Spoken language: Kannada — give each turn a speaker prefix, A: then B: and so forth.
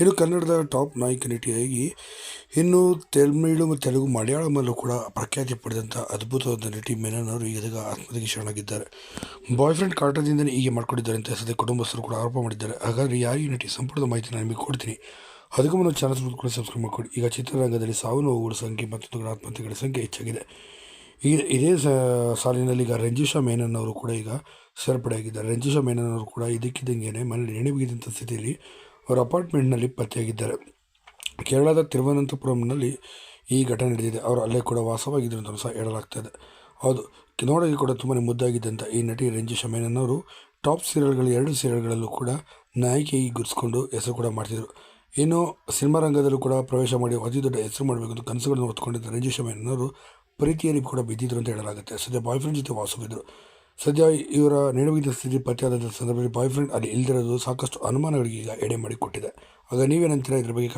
A: ಇನ್ನು ಕನ್ನಡದ ಟಾಪ್ ನಾಯಕ ನಟಿಯಾಗಿ ಇನ್ನು ತಮಿಳು ಮತ್ತು ತೆಲುಗು ಮಲಯಾಳಮಲ್ಲೂ ಕೂಡ ಪ್ರಖ್ಯಾತಿ ಪಡೆದಂಥ ಅದ್ಭುತವಾದ ನಟಿ ಮೆನನ್ ಅವರು ಈಗ ಆತ್ಮಹತ್ಯೆಗೆ ಶರಣಾಗಿದ್ದಾರೆ. ಬಾಯ್ ಫ್ರೆಂಡ್ ಕಾಟದಿಂದಲೇ ಹೀಗೆ ಮಾಡ್ಕೊಂಡಿದ್ದಾರೆ ಅಂತ ಸದ್ಯ ಕುಟುಂಬಸ್ಥರು ಕೂಡ ಆರೋಪ ಮಾಡಿದ್ದಾರೆ. ಹಾಗಾದರೆ ಯಾರು ಈ ನಟಿ ಸಂಪೂರ್ಣ ಮಾಹಿತಿ ನಾನು ನಿಮಗೆ ಕೊಡ್ತೀನಿ. ಅದಕ್ಕೂ ಮುನ್ನ ಚಾನಲ್ ಕೂಡ ಸಬ್ಸ್ಕ್ರೈಬ್ ಮಾಡಿಕೊಡಿ ಈಗ ಚಿತ್ರರಂಗದಲ್ಲಿ ಸಾವು ನೋವುಗಳ ಸಂಖ್ಯೆ ಮತ್ತು ಆತ್ಮಹತ್ಯೆಗಳ ಸಂಖ್ಯೆ ಹೆಚ್ಚಾಗಿದೆ. ಈ ಇದೇ ಸಾಲಿನಲ್ಲಿ ಈಗ ರಂಜಿಶಾ ಮೇನನ್ ಅವರು ಕೂಡ ಈಗ ಸೇರ್ಪಡೆಯಾಗಿದ್ದಾರೆ. ರಂಜಿಶಾ ಮೇನನ್ ಅವರು ಕೂಡ ಇದಕ್ಕಿದ್ದಂಗೆ ಮನೆಯಲ್ಲಿ ಎಣೆ ಸ್ಥಿತಿಯಲ್ಲಿ ಅವರ ಅಪಾರ್ಟ್ಮೆಂಟ್ನಲ್ಲಿ ಪತ್ತೆಯಾಗಿದ್ದಾರೆ. ಕೇರಳದ ತಿರುವನಂತಪುರಂನಲ್ಲಿ ಈ ಘಟನೆ ನಡೆದಿದೆ. ಅವರು ಅಲ್ಲೇ ಕೂಡ ವಾಸವಾಗಿದ್ದರು ಅಂತ ಸಹ ಹೇಳಲಾಗ್ತದೆ. ಹೌದು ನೋಡೋಕೆ ಕೂಡ ತುಂಬಾ ಮುದ್ದಾಗಿದ್ದಂಥ ಈ ನಟಿ ರಂಜಿಶಾ ಮೇನನ್ ಅವರು ಟಾಪ್ ಸೀರಿಯಲ್ಗಳು ಎರಡು ಸೀರಿಯಲ್ಗಳಲ್ಲೂ ಕೂಡ ನಾಯಕಿಯಾಗಿ ಗುರುಸ್ಕೊಂಡು ಹೆಸರು ಕೂಡ ಮಾಡ್ತಿದ್ರು. ಇನ್ನು ಸಿನಿಮಾ ರಂಗದಲ್ಲೂ ಕೂಡ ಪ್ರವೇಶ ಮಾಡಿ ಅತಿ ದೊಡ್ಡ ಹೆಸರು ಮಾಡಬೇಕು ಅಂತ ಕನಸುಗಳನ್ನು ಹೊತ್ಕೊಂಡಿದ್ದ ರಂಜಿಶಾ ಮೇನನ್ ಅವರು ಪ್ರೀತಿಯಲ್ಲಿ ಕೂಡ ಬಿದ್ದಿದ್ರು ಅಂತ ಹೇಳಲಾಗುತ್ತೆ. ಸದ್ಯ ಬಾಯ್ ಫ್ರೆಂಡ್ ಜೊತೆ ವಾಸವಿದ್ದರು ಸದ್ಯ ಇವರ ನೆನವಿದ ಸ್ಥಿತಿ ಪತ್ತೆಯಾದ ಸಂದರ್ಭದಲ್ಲಿ ಬಾಯ್ ಫ್ರೆಂಡ್ ಅಲ್ಲಿ ಇಲ್ದಿರೋದು ಸಾಕಷ್ಟು ಅನುಮಾನಗಳಿಗೆ ಈಗ ಎಡೆ ಮಾಡಿಕೊಟ್ಟಿದೆ. ಆಗ ನೀವೇನಂತೀರಾ ಇದ್ರ ಬಗ್ಗೆ